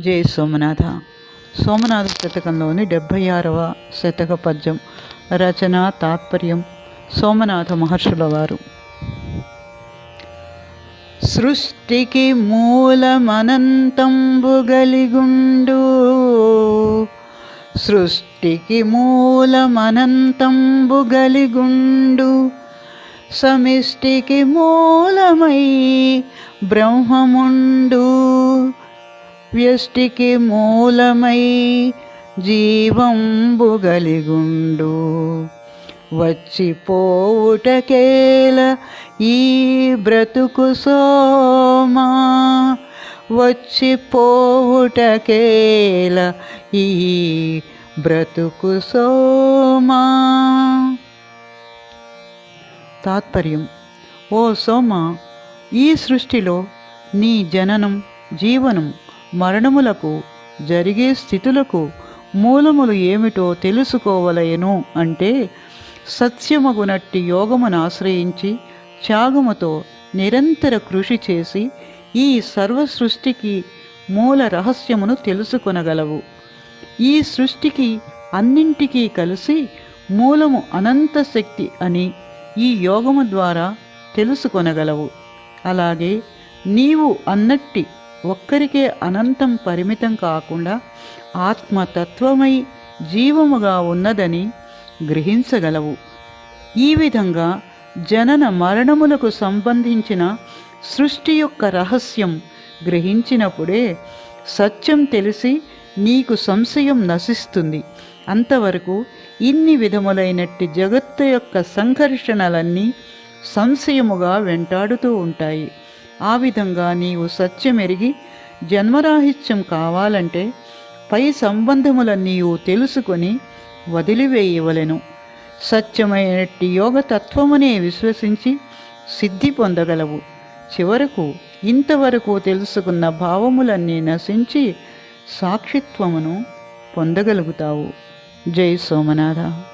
జై సోమనాథ. సోమనాథ శతకంలోని డెబ్భై ఆరవ శతక పద్యం రచన తాత్పర్యం సోమనాథ మహర్షుల వారు. సృష్టికి మూలమనంతంబు గలిగుండు సృష్టికి మూలమనంతంబు గలిగుండు సమిష్టికి మూలమై బ్రహ్మముండు. వ్యష్టికి మూలమై జీవంబు గలిగుండు. వచ్చిపోవుటకేల ఈ బ్రతుకు సోమా వచ్చిపోవుటకేల ఈ బ్రతుకు సోమా. తాత్పర్యం ఓ సోమ ఈ సృష్టిలో నీ జననం జీవనం మరణములకు జరిగే స్థితులకు మూలములు ఏమిటో తెలుసుకోవలయను అంటే సత్యమగునట్టి యోగమును ఆశ్రయించి త్యాగముతో నిరంతర కృషి చేసి ఈ సర్వ సృష్టికి మూల రహస్యమును తెలుసుకొనగలవు. ఈ సృష్టికి అన్నింటికీ కలిసి మూలము అనంత శక్తి అని ఈ యోగము ద్వారా తెలుసుకొనగలవు. అలాగే నీవు అన్నట్టి ఒక్కరికే అనంతం పరిమితం కాకుండా ఆత్మతత్వమై జీవముగా ఉన్నదని గ్రహించగలవు. ఈ విధంగా జనన మరణములకు సంబంధించిన సృష్టి యొక్క రహస్యం గ్రహించినప్పుడే సత్యం తెలిసి నీకు సంశయం నశిస్తుంది. అంతవరకు ఇన్ని విధములైనట్టి జగత్తు యొక్క సంఘర్షణలన్నీ సంశయముగా వెంటాడుతూ ఉంటాయి. ఆ విధంగా నీవు సత్యమెరిగి జన్మరాహిత్యం కావాలంటే పై సంబంధములన్నీ తెలుసుకొని వదిలివేయవలెను. సత్యమైనట్టి యోగతత్వమునే విశ్వసించి సిద్ధి పొందగలవు. చివరకు ఇంతవరకు తెలుసుకున్న భావములన్నీ నశించి సాక్షిత్వమును పొందగలుగుతావు. జై సోమనాథ.